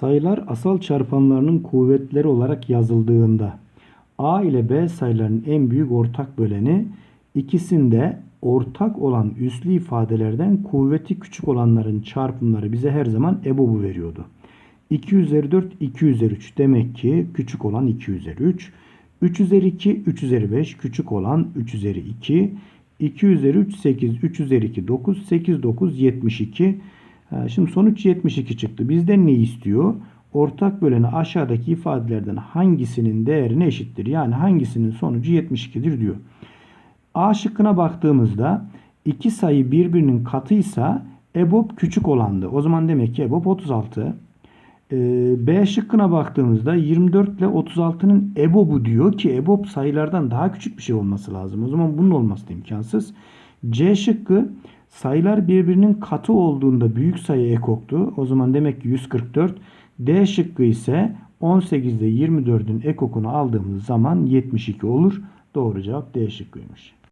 Sayılar asal çarpanlarının kuvvetleri olarak yazıldığında A ile B sayılarının en büyük ortak böleni ikisinde ortak olan üslü ifadelerden kuvveti küçük olanların çarpımları bize her zaman EBOB'u veriyordu. 2 üzeri 4, 2 üzeri 3 demek ki küçük olan 2 üzeri 3. 3 üzeri 2, 3 üzeri 5 küçük olan 3 üzeri 2. 2 üzeri 3, 8, 3 üzeri 2, 9, 8, 9, 72. Şimdi sonuç 72 çıktı. Bizden ne istiyor? Ortak böleni aşağıdaki ifadelerden hangisinin değerine eşittir? Yani hangisinin sonucu 72'dir diyor. A şıkkına baktığımızda iki sayı birbirinin katıysa EBOB küçük olandı. O zaman demek ki EBOB 36. Ee, B şıkkına baktığımızda 24 ile 36'nın EBOB'u diyor ki EBOB sayılardan daha küçük bir şey olması lazım. O zaman bunun olması da imkansız. C şıkkı sayılar birbirinin katı olduğunda büyük sayı ekoktu. O zaman demek ki 144. D şıkkı ise 18 ile 24'ün ekokunu aldığımız zaman 72 olur. Doğru cevap D şıkkıymış.